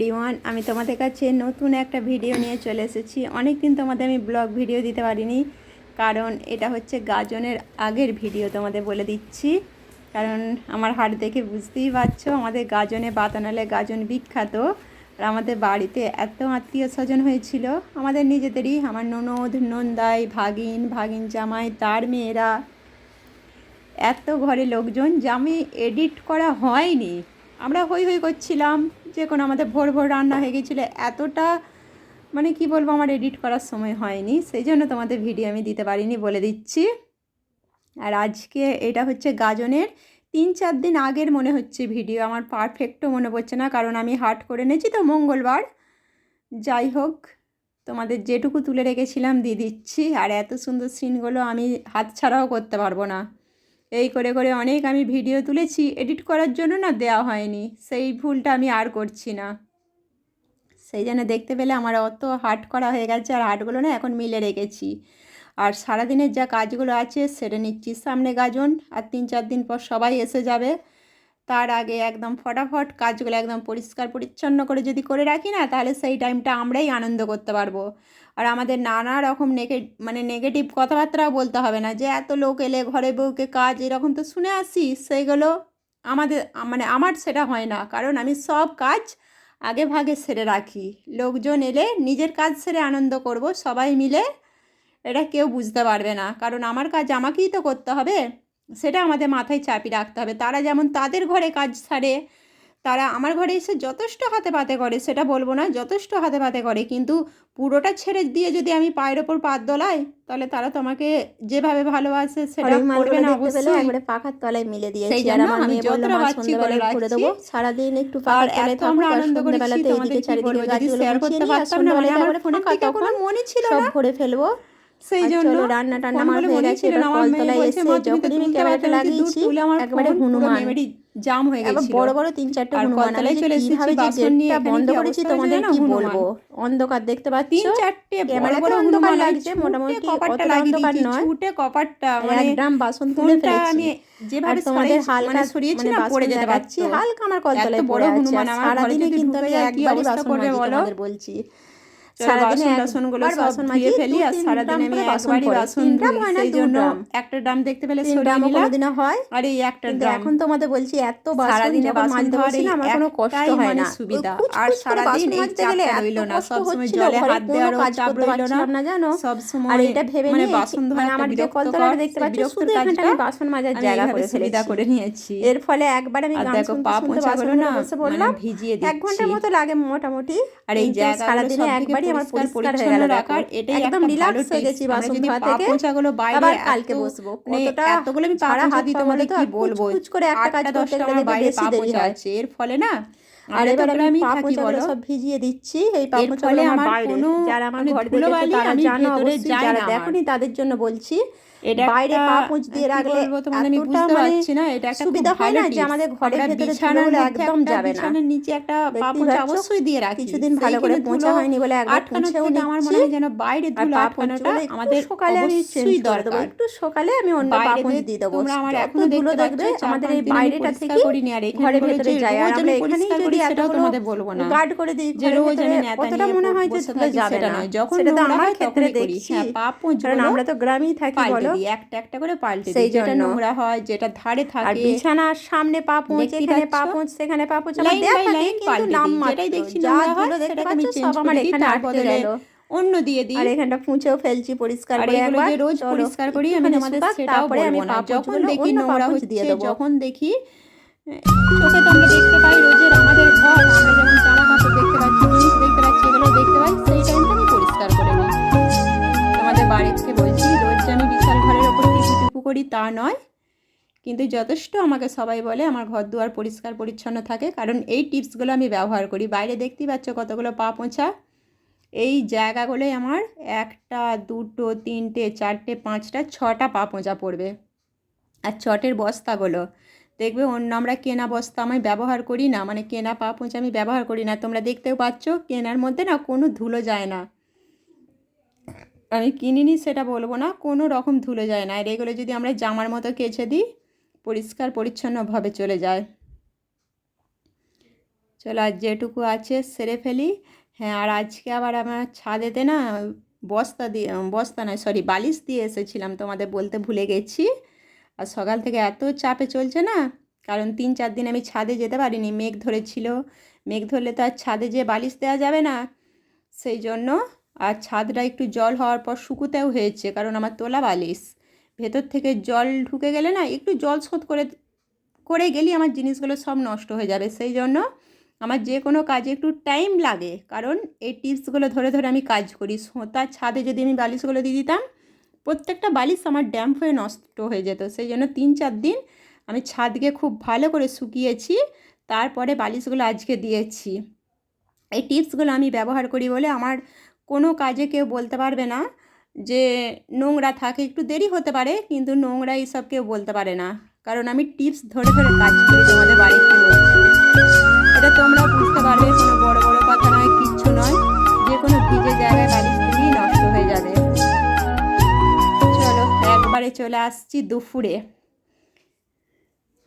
Everyone আমি তোমাদের কাছে নতুন একটা ভিডিও নিয়ে চলে এসেছি। অনেক দিন তোমাদের আমি ব্লগ ভিডিও দিতে পারিনি, কারণ এটা হচ্ছে গাজনের আগের ভিডিও তোমাদের বলে দিচ্ছি। কারণ আমার হাট দেখে বুঝতেই পারছ, আমাদের গাজনে বাতানালে গাজন বিখ্যাত। আর আমাদের বাড়িতে এত আত্মীয় স্বজন হয়েছিল, আমাদের নিজেদেরই, আমার ননদ, নন্দাই, ভাগিন ভাগিন জামাই, তার মেয়েরা। এত ঘরে লোকজন যে আমি এডিট করা হয়নি। আমরা হই হই করছিলাম, যে কোনো আমাদের ভোর ভোর রান্না হয়ে গেছিল। এতটা মানে কি বলব, আমার এডিট করার সময় হয়নি। সেই জন্য তোমাদের ভিডিও আমি দিতে পারিনি বলে দিচ্ছি। আর আজকে এটা হচ্ছে গাজনের তিন চার দিন আগের মনে হচ্ছে ভিডিও আমার পারফেক্টও মনে পড়ছে না, কারণ আমি হাট করে নিয়েছি তো মঙ্গলবার। যাই হোক, তোমাদের যেটুকু তুলে রেখেছিলাম দিয়ে দিচ্ছি। আর এত সুন্দর সিনগুলো আমি হাত ছাড়াও করতে পারব না। এই করে করে অনেক আমি ভিডিও তুলেছি, এডিট করার জন্য না দেওয়া হয়নি। সেই ভুলটা আমি আর করছি না। সেই জন্য দেখতে পেলে আমার অত হাট করা হয়ে গেছে আর হাটগুলো না এখন মিলে রেখেছি। আর সারাদিনের যা কাজগুলো আছে, সেটা নিচ্ছি সামনে গাজন, আর তিন চার দিন পর সবাই এসে যাবে। তার আগে একদম ফটাফট কাজগুলো একদম পরিষ্কার পরিচ্ছন্ন করে যদি করে রাখি না, তাহলে সেই টাইমটা আমরাই আনন্দ করতে পারব। আর আমাদের নানা রকম নেগে মানে নেগেটিভ কথাবার্তাও বলতে হবে না, যে এত লোক এলে ঘরে বউকে কাজ এরকম তো শুনে আসি সেইগুলো আমাদের মানে আমার সেটা হয় না। কারণ আমি সব কাজ আগে ভাগে সেরে রাখি। লোকজন এলে নিজের কাজ সেরে আনন্দ করব, সবাই মিলে। এটা কেউ বুঝতে পারবে না। কারণ আমার কাজ আমাকেই তো করতে হবে। সেটা আমাদের মাথায় চাপি রাখতে হবে। তারা যেমন তাদের ঘরে কাজ সারে তারা আমার ঘরে এসে যথেষ্ট হাতে পাতে করে সেটা বলব না যথেষ্ট হাতে পাতে করে। কিন্তু পুরোটা ছেড়ে দিয়ে যদি আমি পায়ের ওপর পাত দোলাই তাহলে তারা তোমাকে যেভাবে ভালোবাসে সেটা করবে না অবশ্যই। একবারে পাখার তলায় মিলে দিয়েছি। সেই জন্য আমি যতটা পাচ্ছি করে করে দেবো। সারাদিন একটু পাখার তলায় এত আমরা আনন্দ সন্ধ্যাবেলাতে তোমাদের এদিকে চারিদিকে গাছগুলো শেয়ার করতে পারতাম না মানে আমার ফোনে ফাঁকা কোনো মনে ছিল সব না। ভরে ফেলব। সেই জন্য রান্না টান্না আমার হয়ে গেছে কলতলায় এসে যখনই আমি ক্যামেরাটা লাগিয়েছি একবারে হনুমান। জাম হয়ে বড় বড় তিন চারটে হনুমান। আমি কীভাবে যে গেটটা বন্ধ করেছি তোমাদের কি বলব? অন্ধকার দেখতে পাচ্ছ? তিন চারটে বড় বড় অন্ধকার লাগছে, মোটামুটি কপারটা লাগিয়ে অন্ধকার দিয়েছি, নয়। ছুটে কপারটা মানে বাসন তুলে ফেলেছি। যেভাবে তোমাদের হালকা মানে সরিয়েছি মানে না পড়ে যেতে পারতো হালকা আমার কলতলায় পড়ে আছে। সারাদিনে কিন্তু আমি একবারই অবস্থা বাসন মাজি বলো? তোমাদের বলছি। বাসন একবার টাসনগুলো সব ধুয়ে ফেলি আর সারাদিন ড্রাম আমি বাসন একবারই বাসন ধুই সেই জন্য একটা ড্রাম দেখতে পেলে সরিয়ে নিলাম। হয়। আর এই একটা ড্রাম। এখন তোমাদের বলছি এত বাসন সারাদিনে যখন মাজতে ধোয়ার না আমার কোনো কষ্ট হয় মানে না। সুবিধা। আর সারাদিন এই চাপটা এত না, কষ্ট সবসময় জলে হাত দেওয়ারও চাপ করতে না। জানো? সব সময় আর এটা ভেবে মানে বাসন ধোয়া মানে আমার যে কলতলাটা দেখতে সেই পাচ্ছ শুধু এখানটা আমি বাসন মাজার জায়গা করে সুবিধা করে নিয়েছি। এর ফলে একবার আমি দেখো পা শুনতে না মানে বললাম ভিজিয়ে এক ঘণ্টার মতো লাগে মোটামুটি আর এই জায়গাগুলো সারাদিনে একবারই আমার পুরো পরিষ্কার হয়ে গেল রাখার এটাই একদম রিল্যাক্স হয়ে গেছি বাসন ধোয়া থেকে পোঁছাগুলো বাইরে আবার কালকে বসবো। মানে কতটা এতগুলো আমি ছাড়া হাত তোমাদের কি বলব? করে একটা কাজ করতে গেলে বাইরে বেশি দেরি হয়। এর ফলে না আর এবার আমি থাকি বলো। সব ভিজিয়ে দিচ্ছি। এই আমার বাইরে যারা আমার মানে ঘর তারা জানো অবশ্যই যারা। দেখোনি তাদের জন্য বলছি বাইরে পা দিয়ে রাখলে এতটা মানে না এটা একটা সুবিধা হয় না যে আমাদের ঘরের ভেতরে ধুলোগুলো একদম যাবে না। বিছানার নিচে একটা পা অবশ্যই দিয়ে রাখি। কিছুদিন ভালো করে পোঁছা হয়নি বলে একবার আমার মনে হয় যেন বাইরে ধুলো আটকানোটা আমাদের সকালে আমি দেবো। দরকার। একটু সকালে আমি অন্য পা দিয়ে দেবো। তোমরা আমার এখনও ধুলো দেখবে আমাদের এই বাইরেটা থেকে করিনি আর ঘরের ভেতরে যায় আর আমরা এখানেই যদি সেটাও এতগুলো তোমাদের বলব না। গার্ড করে দিই যে রোজ আমি কতটা মনে হয় যে বসে যাবে না। যখন সেটা আমার ক্ষেত্রে দেখছি। পা কারণ আমরা তো গ্রামেই থাকি বলো। একটা একটা করে পাল্টে সেই যেটা নোংরা যেটা ধারে আর বিছানার সামনে পা পৌঁছ এখানে পা পৌঁছ সেখানে পা পৌঁছ আমার দেয়া থাকে কিন্তু নাম দিই। দেখছি নোংরা হয় ধুলো আমি চেঞ্জ আমার এখানে আটকে গেল। অন্য দিয়ে দিই। আর এখানটা পুঁছেও ফেলছি পরিষ্কার করে একবার। রোজ পরিষ্কার করি আমি তোমাদের সেটাও বলব না। যখন দেখি নোংরা হচ্ছে যখন দেখি চোখে তো আমরা দেখতে পাই রোজের আমাদের ঘর, আমরা যেমন জামা কাপড় দেখতে পাচ্ছি জিনিস দেখতে পাচ্ছি এগুলো দেখতে পাই, সেই টাইমটা আমি পরিষ্কার করে নিই। তোমাদের থেকে বলছি, রোজ যে আমি বিশাল ঘরের ওপর টিপু টিপু করি তা নয়, কিন্তু যথেষ্ট আমাকে সবাই বলে আমার ঘর দুয়ার পরিষ্কার পরিচ্ছন্ন থাকে, কারণ এই টিপসগুলো আমি ব্যবহার করি। বাইরে দেখতেই পাচ্ছ কতগুলো পা পোঁছা। এই জায়গাগুলোয় আমার একটা, দুটো, তিনটে, চারটে, পাঁচটা, ছটা পা পোঁচা পড়বে। আর চটের বস্তাগুলো দেখবে অন্য আমরা কেনা বস্তা আমি ব্যবহার করি না মানে কেনা পা পোঁচা আমি ব্যবহার করি না। তোমরা দেখতেও পাচ্ছ কেনার মধ্যে না কোনো ধুলো যায় না। আমি কিনিনি সেটা বলব না, কোনো রকম ধুলো যায় না। আর এগুলো যদি আমরা জামার মতো কেচে দিই, পরিষ্কার পরিচ্ছন্নভাবে চলে যায়। চলো আর যেটুকু আছে সেরে ফেলি। হ্যাঁ আর আজকে আবার আমার ছাদেতে না বস্তা দিয়ে, বস্তা নয় সরি বালিশ দিয়ে এসেছিলাম, তোমাদের বলতে ভুলে গেছি। আর সকাল থেকে এত চাপে চলছে না? কারণ তিন চার দিন আমি ছাদে যেতে পারিনি, মেঘ ধরেছিল। মেঘ ধরলে তো আর ছাদে যে বালিশ দেওয়া যাবে না। সেই জন্য আর ছাদটা একটু জল হওয়ার পর শুকুতেও হয়েছে, কারণ আমার তোলা বালিশ। ভেতর থেকে জল ঢুকে গেলে না, একটু জল শোধ করে করে গেলেই আমার জিনিসগুলো সব নষ্ট হয়ে যাবে। সেই জন্য আমার যে কোনো কাজে একটু টাইম লাগে, কারণ এই টিপসগুলো ধরে ধরে আমি কাজ করি। সোঁতার ছাদে যদি আমি বালিশগুলো দিয়ে দিতাম প্রত্যেকটা বালিশ আমার ড্যাম্প হয়ে নষ্ট হয়ে যেত। সেই জন্য তিন চার দিন আমি ছাদকে খুব ভালো করে শুকিয়েছি, তারপরে বালিশগুলো আজকে দিয়েছি। এই টিপসগুলো আমি ব্যবহার করি বলে আমার কোনো কাজে কেউ বলতে পারবে না যে নোংরা থাকে, একটু দেরি হতে পারে কিন্তু নোংরা এইসব কেউ বলতে পারে না। কারণ আমি টিপস ধরে ধরে কাজ করি তোমাদের বাড়িতে এটা তোমরা বুঝতে পারবে কোনো বড় বড় কথা নয়, কিচ্ছু নয়, যে কোনো ভিজে জায়গায় চলে আসছি দুপুরে।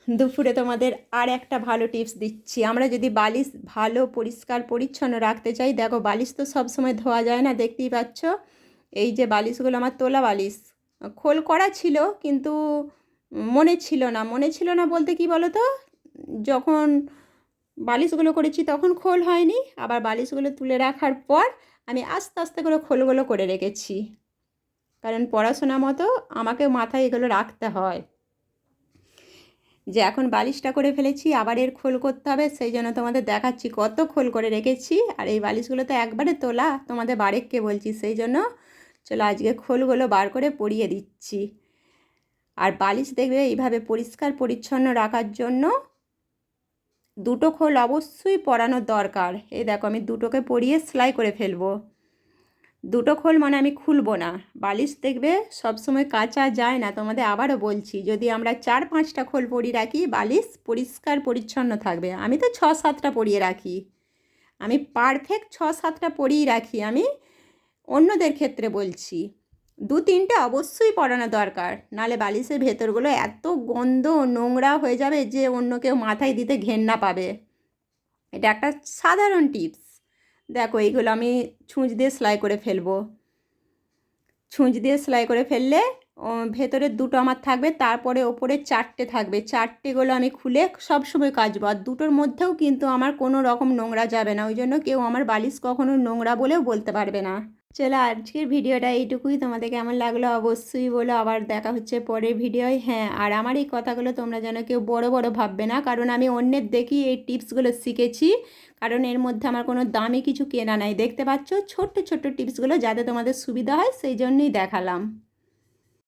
দুপুরে তোমাদের আর একটা ভালো টিপস দিচ্ছি। আমরা যদি বালিশ ভালো, পরিষ্কার, পরিচ্ছন্ন রাখতে চাই, দেখো বালিশ তো সব সময় ধোয়া যায় না, দেখতেই পাচ্ছ? এই যে বালিশগুলো, আমার তোলা বালিশ। খোল করা ছিল, কিন্তু মনে ছিল না। মনে ছিল না বলতে কি বলো তো যখন বালিশগুলো করেছি তখন খোল হয়নি, আবার বালিশগুলো তুলে রাখার পর আমি আস্তে আস্তে করে খোলগুলো করে রেখেছি। কারণ পড়াশোনা মতো আমাকে মাথায় এগুলো রাখতে হয়। যে এখন বালিশটা করে ফেলেছি, আবার এর খোল করতে হবে, সেই জন্য তোমাদের দেখাচ্ছি কত খোল করে রেখেছি। আর এই বালিশগুলো তো একবারে তোলা, তোমাদের বারেককে বলছি, সেই জন্য চলো আজকে খোলগুলো বার করে পরিয়ে দিচ্ছি। আর বালিশ দেখবে এইভাবে পরিষ্কার পরিচ্ছন্ন রাখার জন্য দুটো খোল অবশ্যই পরানোর দরকার। এই দেখো আমি দুটোকে পরিয়ে সেলাই করে ফেলব। দুটো খোল মানে আমি খুলবো না। বালিশ দেখবে সবসময় কাঁচা যায় না। তোমাদের আবারও বলছি, যদি আমরা চার পাঁচটা খোল পরিয়ে রাখি, বালিশ পরিষ্কার পরিচ্ছন্ন থাকবে। আমি তো ছ সাতটা পরিয়ে রাখি। আমি পারফেক্ট ছ সাতটা পরিয়ে রাখি। আমি অন্যদের ক্ষেত্রে বলছি, দু তিনটে অবশ্যই পরানো দরকার। নালে বালিশের ভেতরগুলো এত গন্ধ নোংরা হয়ে যাবে যে অন্য কেউ মাথায় দিতে ঘেন্না পাবে। এটা একটা সাধারণ টিপস দেখো এইগুলো আমি ছুঁচ দিয়ে সেলাই করে ফেলব। ছুঁচ দিয়ে সেলাই করে ফেললে ভেতরে দুটো আমার থাকবে, তারপরে ওপরে চারটে থাকবে। চারটেগুলো আমি খুলে সব সময় কাচবো। আর দুটোর মধ্যেও কিন্তু আমার কোনো রকম নোংরা যাবে না। ওই জন্য কেউ আমার বালিশ কখনো নোংরা বলেও বলতে পারবে না। চলো আজকের ভিডিওটা এইটুকুই। তোমাদের কেমন লাগল অবশ্যই বলো। আবার দেখা হচ্ছে পরের ভিডিওয়। হ্যাঁ আর আমার এই কথাগুলো তোমরা যেন কেউ বড় বড় ভাববে না। কারণ আমি অন্যের দেখি এই টিপসগুলো শিখেছি। কারণ এর মধ্যে আমার কোনো দামি কিছু কেনা নাই। দেখতে পাচ্ছ? ছোট্ট ছোট্ট টিপসগুলো যাতে তোমাদের সুবিধা হয়, সেই জন্যই দেখালাম।